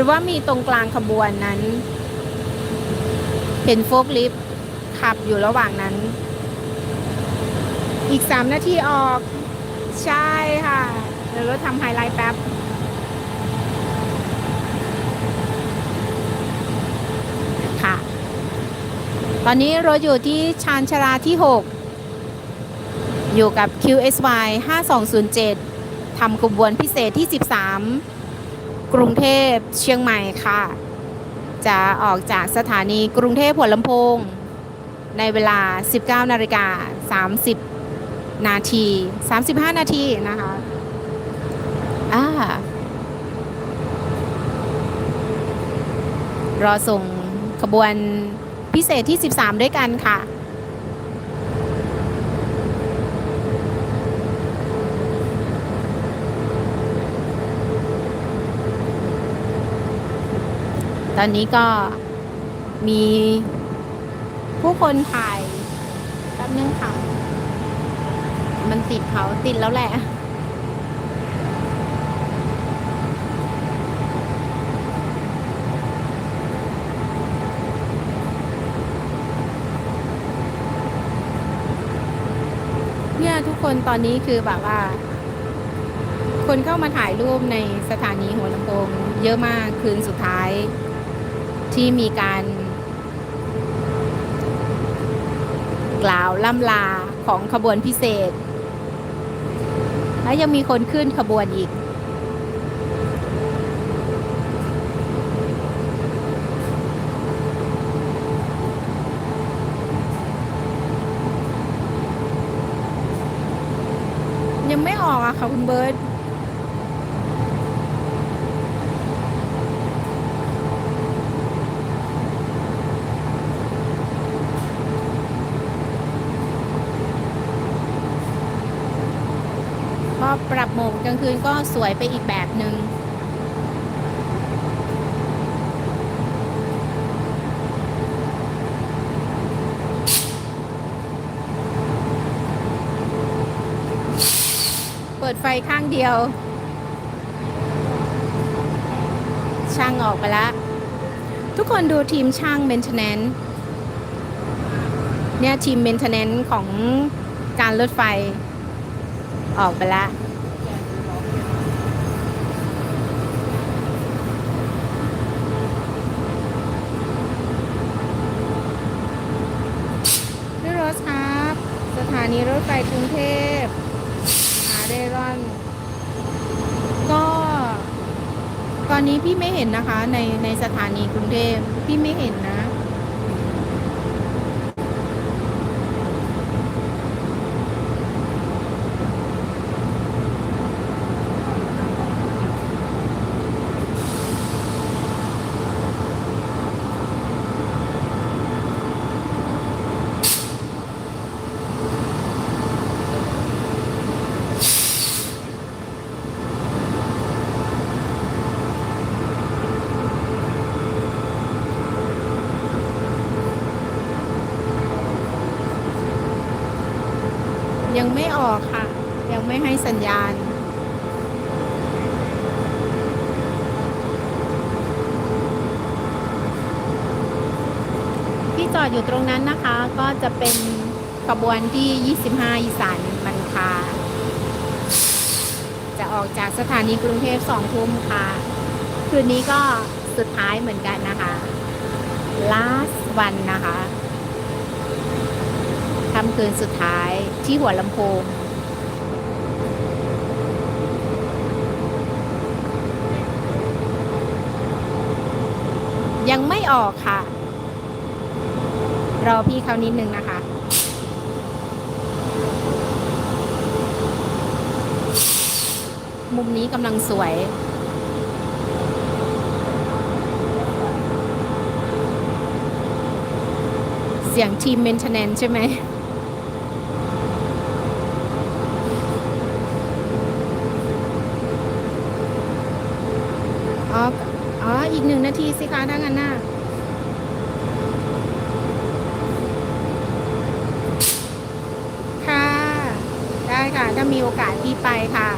รือว่ามีตรงกลางขบวนนั้น เห็นโฟกลิฟต์ขับอยู่ระหว่างนั้น อีกสามนาทีออก ใช่ค่ะเดี๋ยวเราทำไฮไลท์แป๊บ ค่ะ ตอนนี้เราอยู่ที่ชานชาลาที่ 6 อยู่กับ QSY 5207ทำขบวนพิเศษที่ 13 กรุงเทพเชียงใหม่ค่ะ จะออกจากสถานีกรุงเทพหัวลำโพง ในเวลา 19นาฬิกา30 นาที 35 นาทีนะคะอ่ารอส่งขบวนพิเศษที่ 13 ด้วยกันค่ะ ตอนนี้ก็มีผู้คนถ่ายแป๊บนึงค่ะ มันติดเขาติดแล้วแหละ เนี่ยทุกคนตอนนี้คือแบบว่า คนเข้ามาถ่ายรูปในสถานีหัวลำโพงเยอะมากคืนสุดท้าย ที่มีการ กล่าวล่ำลาของขบวนพิเศษ และยังมีคนขึ้นขบวนอีกยังไม่ออกอะค่ะคุณเบิร์ต พอปรับโหมดกลางคืนก็สวยไปอีกแบบหนึง่งเปิดไฟข้างเดียว ช่างออกไปแล้วทุกคนดูทีมช่าง maintenance เนี่ยทีม maintenance ของการรถไฟ ออกไปล้วพี่โรสครับ สถานีรถไฟกรุงเทพหาเรร่อน ก็ ตอนนี้พี่ไม่เห็นนะคะ ในในสถานีกรุงเทพพี่ไม่เห็นนะ ยังไม่ออกค่ะ ยังไม่ให้สัญญาณ ที่จอดอยู่ตรงนั้นนะคะ ก็จะเป็นขบวนที่ 25 อีสานมันคา จะออกจากสถานีกรุงเทพสองทุ่มค่ะ คืนนี้ก็สุดท้ายเหมือนกันนะคะ last วันนะคะ ค่ำคืนสุดท้ายที่หัวลำโพง ยังไม่ออกค่ะ รอพี่เขานิดนึงนะคะมุมนี้กำลังสวย เสียงทีมเมนเทนแนนใช่ไหม อ๋อ อีกหนึ่งนาทีสิคะถ้างั้นน่ะค่ะ ได้ค่ะ ถ้ามีโอกาสพี่ไปค่ะ